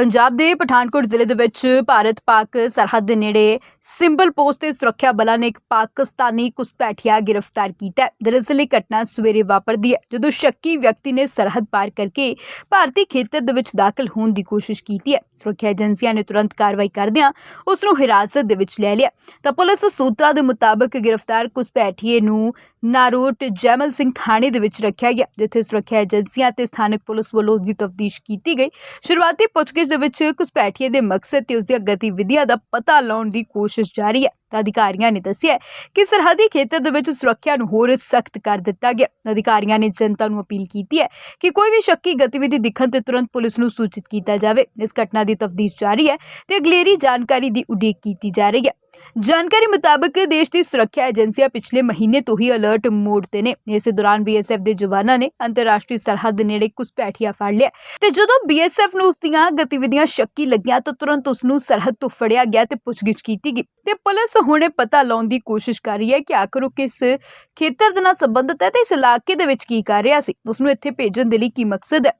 ਪੰਜਾਬ ਦੇ ਪਠਾਨਕੋਟ ਜ਼ਿਲ੍ਹੇ ਦੇ ਵਿੱਚ ਭਾਰਤ ਪਾਕ ਸਰਹੱਦ ਦੇ ਨੇੜੇ ਸਿੰਬਲ ਪੋਸਟ ਤੇ ਸੁਰੱਖਿਆ ਬਲਾਂ ਨੇ ਇੱਕ ਪਾਕਿਸਤਾਨੀ ਘੁਸਪੈਠੀਆ ਗ੍ਰਿਫਤਾਰ ਕੀਤਾ ਹੈ। ਦਰਅਸਲ ਇਹ ਘਟਨਾ ਸਵੇਰੇ ਵਾਪਰਦੀ ਹੈ, ਜਦੋਂ ਸ਼ੱਕੀ ਵਿਅਕਤੀ ਨੇ ਸਰਹੱਦ ਪਾਰ ਕਰਕੇ ਭਾਰਤੀ ਖੇਤਰ ਦੇ ਵਿੱਚ ਦਾਖਲ ਹੋਣ ਦੀ ਕੋਸ਼ਿਸ਼ ਕੀਤੀ ਹੈ। ਸੁਰੱਖਿਆ ਏਜੰਸੀਆਂ ਨੇ ਤੁਰੰਤ ਕਾਰਵਾਈ ਕਰਦਿਆਂ ਉਸ ਨੂੰ ਹਿਰਾਸਤ ਦੇ ਵਿੱਚ ਲੈ ਲਿਆ। ਤਾਂ ਪੁਲਿਸ ਸੂਤਰਾਂ ਦੇ ਮੁਤਾਬਕ ਗ੍ਰਿਫਤਾਰ ਘੁਸਪੈਠੀਏ ਨੂੰ ਨਾਰੋਟ ਜੈਮਲ ਸਿੰਘ ਥਾਣੇ ਦੇ ਵਿੱਚ ਰੱਖਿਆ ਗਿਆ, ਜਿੱਥੇ ਸੁਰੱਖਿਆ ਏਜੰਸੀਆਂ ਤੇ ਸਥਾਨਕ ਪੁਲਿਸ ਵੱਲੋਂ ਉਸ ਦੀ ਤਫਤੀਸ਼ ਕੀਤੀ ਗਈ। ਸ਼ੁਰੂਆਤੀ ਪੁੱਛਗਿੱਛ ਦੇ ਵਿੱਚ ਘੁਸਪੈਠੀਏ ਦੇ ਮਕਸਦ ਤੇ ਉਸ ਦੀਆਂ ਗਤੀਵਿਧੀਆਂ ਦਾ ਪਤਾ ਲਾਉਣ ਦੀ ਕੋਸ਼ਿਸ਼ ਜਾਰੀ ਹੈ। ਤਾਂ ਅਧਿਕਾਰੀਆਂ ਨੇ ਦੱਸਿਆ ਕਿ ਸਰਹੱਦੀ ਖੇਤਰ ਦੇ ਵਿੱਚ ਸੁਰੱਖਿਆ ਨੂੰ ਹੋਰ ਸਖਤ ਕਰ ਦਿੱਤਾ ਗਿਆ। ਅਧਿਕਾਰੀਆਂ ਨੇ ਜਨਤਾ ਨੂੰ ਅਪੀਲ ਕੀਤੀ ਹੈ ਕਿ ਕੋਈ ਵੀ ਸ਼ੱਕੀ ਗਤੀਵਿਧੀ ਦਿਖਣ ਤੇ ਤੁਰੰਤ ਪੁਲਿਸ ਨੂੰ ਸੂਚਿਤ ਕੀਤਾ ਜਾਵੇ। ਇਸ ਘਟਨਾ ਦੀ ਤਫਤੀਸ਼ ਜਾਰੀ ਹੈ ਤੇ ਅਗਲੇਰੀ ਜਾਣਕਾਰੀ ਦੀ ਉਡੀਕ ਕੀਤੀ ਜਾ ਰਹੀ ਹੈ। ਜਾਣਕਾਰੀ ਮੁਤਾਬਕ ਦੇਸ਼ ਦੀ ਸੁਰੱਖਿਆ ਏਜੰਸੀਆਂ ਪਿਛਲੇ ਮਹੀਨੇ ਤੋਂ ਹੀ ਅਲਰਟ ਮੋਡ ਤੇ ਨੇ। ਇਸੇ ਦੌਰਾਨ ਬੀਐਸਐਫ ਦੇ ਜਵਾਨਾਂ ਨੇ ਅੰਤਰਰਾਸ਼ਟਰੀ ਸਰਹੱਦ ਦੇ ਨੇੜੇ ਘੁਸਪੈਠੀਆ ਫੜ ਲਿਆ। ਤੇ ਜਦੋਂ ਬੀਐਸਐਫ ਨੂੰ ਉਸ ਦੀਆਂ ਗਤੀਵਿਧੀਆਂ ਸ਼ੱਕੀ ਲੱਗੀਆਂ, ਤਾਂ ਤੁਰੰਤ ਉਸ ਨੂੰ ਸਰਹੱਦ ਤੋਂ ਫੜਿਆ ਗਿਆ ਤੇ ਪੁੱਛਗਿੱਛ ਕੀਤੀ ਗਈ। ਤੇ ਪੁਲਿਸ ਹੁਣੇ ਪਤਾ ਲਾਉਣ ਦੀ ਕੋਸ਼ਿਸ਼ ਕਰ ਰਹੀ ਹੈ ਕਿ ਆਖਰ ਉਹ ਕਿਸ ਖੇਤਰ ਦੇ ਨਾਲ ਸੰਬੰਧਿਤ ਹੈ ਤੇ ਇਸ ਇਲਾਕੇ ਦੇ ਵਿੱਚ ਕੀ ਕਰ ਰਿਹਾ ਸੀ। ਉਸ ਨੂੰ ਇੱਥੇ ਭੇਜਣ ਦੇ ਲਈ ਕੀ ਮਕਸਦ ਹੈ?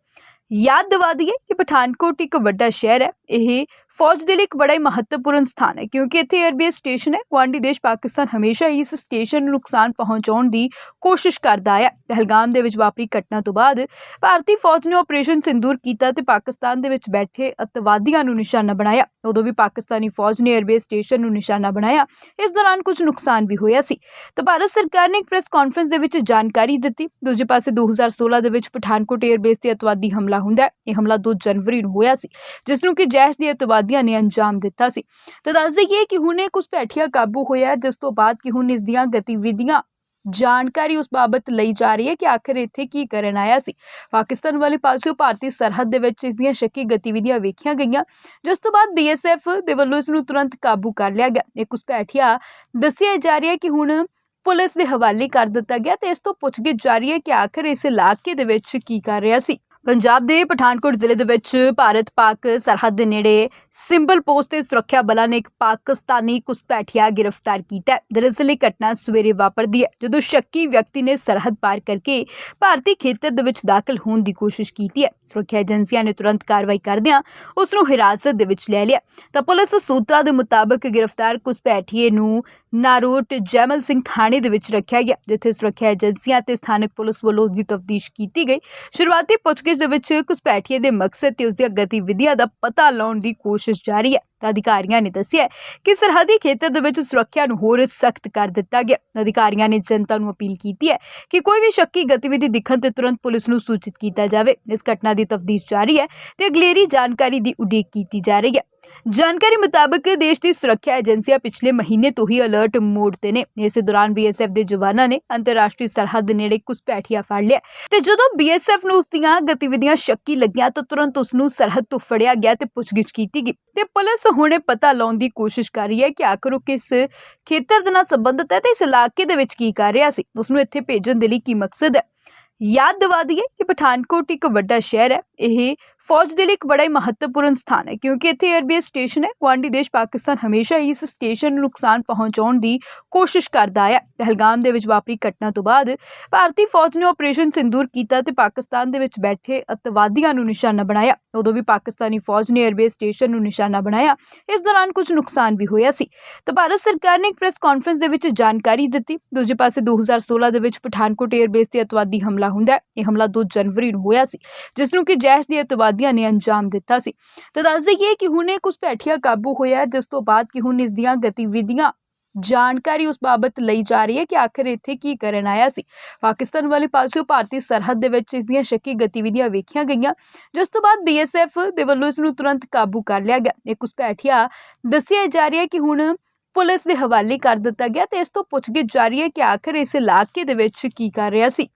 ਯਾਦ ਦਿਵਾ ਦਈਏ ਕਿ ਪਠਾਨਕੋਟ ਇੱਕ ਵੱਡਾ ਸ਼ਹਿਰ ਹੈ। ਇਹ ਫੌਜ ਦੇ ਲਈ ਇੱਕ ਬੜਾ ਹੀ ਮਹੱਤਵਪੂਰਨ ਸਥਾਨ ਹੈ, ਕਿਉਂਕਿ ਇੱਥੇ 에ਅਰਬੇਸ ਸਟੇਸ਼ਨ ਹੈ। ਗਵਾਂਡੀ ਦੇਸ਼ ਪਾਕਿਸਤਾਨ ਹਮੇਸ਼ਾ ਹੀ ਇਸ ਸਟੇਸ਼ਨ ਨੂੰ ਨੁਕਸਾਨ ਪਹੁੰਚਾਉਣ ਦੀ ਕੋਸ਼ਿਸ਼ ਕਰਦਾ ਆਇਆ। ਪਹਿਲਗਾਮ ਦੇ ਵਿੱਚ ਵਾਪਰੀ ਘਟਨਾ ਤੋਂ ਬਾਅਦ ਭਾਰਤੀ ਫੌਜ ਨੇ ਆਪਰੇਸ਼ਨ ਸਿੰਦੂਰ ਕੀਤਾ ਤੇ ਪਾਕਿਸਤਾਨ ਦੇ ਵਿੱਚ ਬੈਠੇ ਅਤਵਾਦੀਆਂ ਨੂੰ ਨਿਸ਼ਾਨਾ ਬਣਾਇਆ। ਉਦੋਂ ਵੀ ਪਾਕਿਸਤਾਨੀ ਫੌਜ ਨੇ 에ਅਰਬੇਸ ਸਟੇਸ਼ਨ ਨੂੰ ਨਿਸ਼ਾਨਾ ਬਣਾਇਆ। ਇਸ ਦੌਰਾਨ ਕੁਝ ਨੁਕਸਾਨ ਵੀ ਹੋਇਆ ਸੀ। ਤਾਂ ਭਾਰਤ ਸਰਕਾਰ ਨੇ ਇੱਕ ਪ੍ਰੈਸ ਕਾਨਫਰੰਸ ਦੇ ਵਿੱਚ ਜਾਣਕਾਰੀ ਦਿੱਤੀ। ਦੂਜੇ ਪਾਸੇ 2016 ਦੇ ਵਿੱਚ ਪਠਾਨਕੋਟ 에ਅਰਬੇਸ ਤੇ ਅਤਵਾਦੀ ਹਮਲਾ ਹੁੰਦਾ ਇਹ ਹਮਲਾ 2 ਜਨਵਰੀ ਨੂੰ ਹੋਇਆ ਸੀ, ਜਿਸ ਨੂੰ ਕਿ ਜੈਸ਼ ਦੇ ਅਤਵਾਦੀਆਂ ਨੇ ਅੰਜਾਮ ਦਿੱਤਾ ਸੀ। ਤਾਂ ਦੱਸ ਦਈਏ ਕਿ ਹੁਣੇ ਘੁਸਪੈਠੀਆ ਕਾਬੂ ਹੋਇਆ ਜਿਸ ਤੋਂ ਬਾਅਦ ਕਿ ਹੁਣ ਇਸ ਦੀਆਂ ਗਤੀਵਿਧੀਆਂ ਜਾਣਕਾਰੀ ਉਸ ਬਾਬਤ ਲਈ ਜਾ ਰਹੀ ਹੈ ਕਿ ਆਖਰ ਇੱਥੇ ਕੀ ਕਰਨ ਆਇਆ ਸੀ। ਪਾਕਿਸਤਾਨ ਵਾਲੇ ਪਾਸਿਓਂ ਭਾਰਤੀ ਸਰਹੱਦ ਦੇ ਵਿੱਚ ਇਸ ਦੀਆਂ ਸ਼ੱਕੀ ਗਤੀਵਿਧੀਆਂ ਵੇਖੀਆਂ ਗਈਆਂ, ਜਿਸ ਤੋਂ ਬਾਅਦ ਬੀਐਸਐਫ ਦੇ ਵੱਲੋਂ ਇਸ ਨੂੰ ਤੁਰੰਤ ਕਾਬੂ ਕਰ ਲਿਆ ਗਿਆ। ਇਹ ਘੁਸਪੈਠੀਆ ਦੱਸਿਆ ਜਾ ਰਿਹਾ ਹੈ ਕਿ ਹੁਣ ਪੁਲਿਸ ਦੇ ਹਵਾਲੇ ਕਰ ਦਿੱਤਾ ਗਿਆ ਤੇ ਇਸ ਤੋਂ ਪੁੱਛਗਿੱਛ ਜਾਰੀ ਹੈ ਕਿ ਆਖਰ ਇਸ ਇਲਾਕੇ ਦੇ ਵਿੱਚ ਕੀ ਕਰ ਰਿਹਾ ਸੀ। ਪੰਜਾਬ ਦੇ ਪਠਾਨਕੋਟ ਜ਼ਿਲ੍ਹੇ ਦੇ ਵਿੱਚ ਭਾਰਤ ਪਾਕ ਸਰਹੱਦ ਦੇ ਨੇੜੇ ਸਿੰਬਲ ਪੋਸਟ ਤੇ ਸੁਰੱਖਿਆ ਬਲਾਂ ਨੇ ਇੱਕ ਪਾਕਿਸਤਾਨੀ ਘੁਸਪੈਠੀਆ ਗ੍ਰਿਫਤਾਰ ਕੀਤਾ ਹੈ। ਦਰਅਸਲ ਇਹ ਘਟਨਾ ਸਵੇਰੇ ਵਾਪਰਦੀ ਹੈ, ਜਦੋਂ ਸ਼ੱਕੀ ਵਿਅਕਤੀ ਨੇ ਸਰਹੱਦ ਪਾਰ ਕਰਕੇ ਭਾਰਤੀ ਖੇਤਰ ਦੇ ਵਿੱਚ ਦਾਖਲ ਹੋਣ ਦੀ ਕੋਸ਼ਿਸ਼ ਕੀਤੀ ਹੈ। ਸੁਰੱਖਿਆ ਏਜੰਸੀਆਂ ਨੇ ਤੁਰੰਤ ਕਾਰਵਾਈ ਕਰਦਿਆਂ ਉਸ ਨੂੰ ਹਿਰਾਸਤ ਦੇ ਵਿੱਚ ਲੈ ਲਿਆ। ਤਾਂ ਪੁਲਿਸ ਸੂਤਰਾਂ ਦੇ ਮੁਤਾਬਕ ਗ੍ਰਿਫਤਾਰ ਘੁਸਪੈਠੀਏ ਨੂੰ ਨਾਰੋਟ ਜੈਮਲ ਸਿੰਘ ਥਾਣੇ ਦੇ ਵਿੱਚ ਰੱਖਿਆ ਗਿਆ, ਜਿੱਥੇ ਸੁਰੱਖਿਆ ਏਜੰਸੀਆਂ ਤੇ ਸਥਾਨਕ ਪੁਲਿਸ ਵੱਲੋਂ ਉਸ ਦੀ ਤਫਤੀਸ਼ ਕੀਤੀ ਗਈ। ਸ਼ੁਰੂਆਤੀ ਪੁੱਛ ਪੁੱਛਗਿੱਛ ਦੇ ਵਿੱਚ ਘੁਸਪੈਠੀਏ ਦੇ ਮਕਸਦ ਤੇ ਉਸ ਦੀਆਂ ਗਤੀਵਿਧੀਆਂ ਦਾ ਪਤਾ ਲਾਉਣ ਦੀ ਕੋਸ਼ਿਸ਼ ਜਾਰੀ ਹੈ। ਤਾਂ ਅਧਿਕਾਰੀਆਂ ਨੇ ਦੱਸਿਆ ਕਿ ਸਰਹੱਦੀ ਖੇਤਰ ਦੇ ਵਿੱਚ ਸੁਰੱਖਿਆ ਨੂੰ ਹੋਰ ਸਖਤ ਕਰ ਦਿੱਤਾ ਗਿਆ। ਅਧਿਕਾਰੀਆਂ ਨੇ ਜਨਤਾ ਨੂੰ ਅਪੀਲ ਕੀਤੀ ਹੈ ਕਿ ਕੋਈ ਵੀ ਸ਼ੱਕੀ ਗਤੀਵਿਧੀ ਦਿਖਣ ਤੇ ਤੁਰੰਤ ਪੁਲਿਸ ਨੂੰ ਸੂਚਿਤ ਕੀਤਾ ਜਾਵੇ। ਇਸ ਘਟਨਾ ਦੀ ਤਫਤੀਸ਼ ਜਾਰੀ ਹੈ ਤੇ ਅਗਲੇਰੀ ਜਾਣਕਾਰੀ ਦੀ ਉਡੀਕ ਕੀਤੀ ਜਾ ਰਹੀ ਹੈ। ਜਾਣਕਾਰੀ ਮੁਤਾਬਕ ਦੇਸ਼ ਦੀ ਸੁਰੱਖਿਆ ਏਜੰਸੀਆਂ ਪਿਛਲੇ ਮਹੀਨੇ ਤੋਂ ਹੀ ਅਲਰਟ ਮੋਡ ਤੇ ਨੇ। ਇਸੇ ਦੌਰਾਨ ਬੀਐਸਐਫ ਦੇ ਜਵਾਨਾਂ ਨੇ ਅੰਤਰਰਾਸ਼ਟਰੀ ਸਰਹੱਦ ਨੇੜੇ ਘੁਸਪੈਠੀਆ ਫੜ ਲਿਆ। ਤੇ ਜਦੋਂ ਬੀਐਸਐਫ ਨੂੰ ਉਸ ਦੀਆਂ ਗਤੀਵਿਧੀਆਂ ਸ਼ੱਕੀ ਲੱਗੀਆਂ, ਤਾਂ ਤੁਰੰਤ ਉਸ ਨੂੰ ਸਰਹੱਦ ਤੋਂ ਫੜਿਆ ਗਿਆ ਤੇ ਪੁੱਛਗਿੱਛ ਕੀਤੀ ਗਈ। ਤੇ ਪੁਲਿਸ ਹੁਣੇ ਪਤਾ ਲਾਉਣ ਦੀ ਕੋਸ਼ਿਸ਼ ਕਰ ਰਹੀ ਹੈ ਕਿ ਆਖਰ ਉਹ ਕਿਸ ਖੇਤਰ ਦੇ ਨਾਲ ਸੰਬੰਧਿਤ ਹੈ ਤੇ ਇਸ ਇਲਾਕੇ ਦੇ ਵਿੱਚ ਕੀ ਕਰ ਰਿਹਾ ਸੀ। ਉਸ ਨੂੰ ਇੱਥੇ ਭੇਜਣ ਦੇ ਲਈ ਕੀ ਮਕਸਦ ਹੈ? ਯਾਦ ਦਿਵਾ ਦਈਏ ਕਿ ਪਠਾਨਕੋਟ ਇੱਕ ਵੱਡਾ ਸ਼ਹਿਰ ਹੈ। ਇਹ ਫੌਜ ਦੇ ਲਈ ਇੱਕ ਬੜਾ ਹੀ ਮਹੱਤਵਪੂਰਨ ਸਥਾਨ ਹੈ, ਕਿਉਂਕਿ ਇੱਥੇ 에ਅਰਬੇਸ ਸਟੇਸ਼ਨ ਹੈ। ਗਵਾਂਡੀ ਦੇਸ਼ ਪਾਕਿਸਤਾਨ ਹਮੇਸ਼ਾ ਹੀ ਇਸ ਸਟੇਸ਼ਨ ਨੂੰ ਨੁਕਸਾਨ ਪਹੁੰਚਾਉਣ ਦੀ ਕੋਸ਼ਿਸ਼ ਕਰਦਾ ਆਇਆ। ਪਹਿਲਗਾਮ ਦੇ ਵਿੱਚ ਵਾਪਰੀ ਘਟਨਾ ਤੋਂ ਬਾਅਦ ਭਾਰਤੀ ਫੌਜ ਨੇ ਆਪਰੇਸ਼ਨ ਸਿੰਦੂਰ ਕੀਤਾ ਤੇ ਪਾਕਿਸਤਾਨ ਦੇ ਵਿੱਚ ਬੈਠੇ ਅਤਵਾਦੀਆਂ ਨੂੰ ਨਿਸ਼ਾਨਾ ਬਣਾਇਆ। ਉਦੋਂ ਵੀ ਪਾਕਿਸਤਾਨੀ ਫੌਜ ਨੇ 에ਅਰਬੇਸ ਸਟੇਸ਼ਨ ਨੂੰ ਨਿਸ਼ਾਨਾ ਬਣਾਇਆ। ਇਸ ਦੌਰਾਨ ਕੁਝ ਨੁਕਸਾਨ ਵੀ ਹੋਇਆ ਸੀ। ਤਾਂ ਭਾਰਤ ਸਰਕਾਰ ਨੇ ਇੱਕ ਪ੍ਰੈਸ ਕਾਨਫਰੰਸ ਦੇ ਵਿੱਚ ਜਾਣਕਾਰੀ ਦਿੱਤੀ। ਦੂਜੇ ਪਾਸੇ 2016 ਦੇ ਵਿੱਚ ਪਠਾਨਕੋਟ 에ਅਰਬੇਸ ਤੇ ਅਤਵਾਦੀ ਹਮਲਾ ਹੁੰਦਾ ਇਹ ਹਮਲਾ 2 ਜਨਵਰੀ ਨੂੰ ਹੋਇਆ ਸੀ, ਜਿਸ ਨੂੰ ਕਿ ਜੈਸ਼ ਦੇ ਅਤਵਾਦੀਆਂ ਨੇ ਅੰਜਾਮ ਦਿੱਤਾ ਸੀ। ਤਾਂ ਦੱਸ ਦਈਏ ਕਿ ਹੁਣੇ ਘੁਸਪੈਠੀਆ ਕਾਬੂ ਹੋਇਆ ਜਿਸ ਤੋਂ ਬਾਅਦ ਕਿ ਹੁਣ ਇਸ ਦੀਆਂ ਗਤੀਵਿਧੀਆਂ ਜਾਣਕਾਰੀ ਉਸ ਬਾਬਤ ਲਈ ਜਾ ਰਹੀ ਹੈ ਕਿ ਆਖਰ ਇੱਥੇ ਕੀ ਕਰਨ ਆਇਆ ਸੀ। ਪਾਕਿਸਤਾਨ ਵਾਲੇ ਪਾਸਿਓਂ ਭਾਰਤੀ ਸਰਹੱਦ ਦੇ ਵਿੱਚ ਇਸ ਦੀਆਂ ਸ਼ੱਕੀ ਗਤੀਵਿਧੀਆਂ ਵੇਖੀਆਂ ਗਈਆਂ, ਜਿਸ ਤੋਂ ਬਾਅਦ ਬੀਐਸਐਫ ਦੇ ਵੱਲੋਂ ਇਸ ਨੂੰ ਤੁਰੰਤ ਕਾਬੂ ਕਰ ਲਿਆ ਗਿਆ। ਇਹ ਘੁਸਪੈਠੀਆ ਦੱਸਿਆ ਜਾ ਰਿਹਾ ਹੈ ਕਿ ਹੁਣ ਪੁਲਿਸ ਦੇ ਹਵਾਲੇ ਕਰ ਦਿੱਤਾ ਗਿਆ ਤੇ ਇਸ ਤੋਂ ਪੁੱਛਗਿੱਛ ਜਾਰੀ ਹੈ ਕਿ ਆਖਰ ਇਸ ਇਲਾਕੇ ਦੇ ਵਿੱਚ ਕੀ ਕਰ ਰਿਹਾ ਸੀ।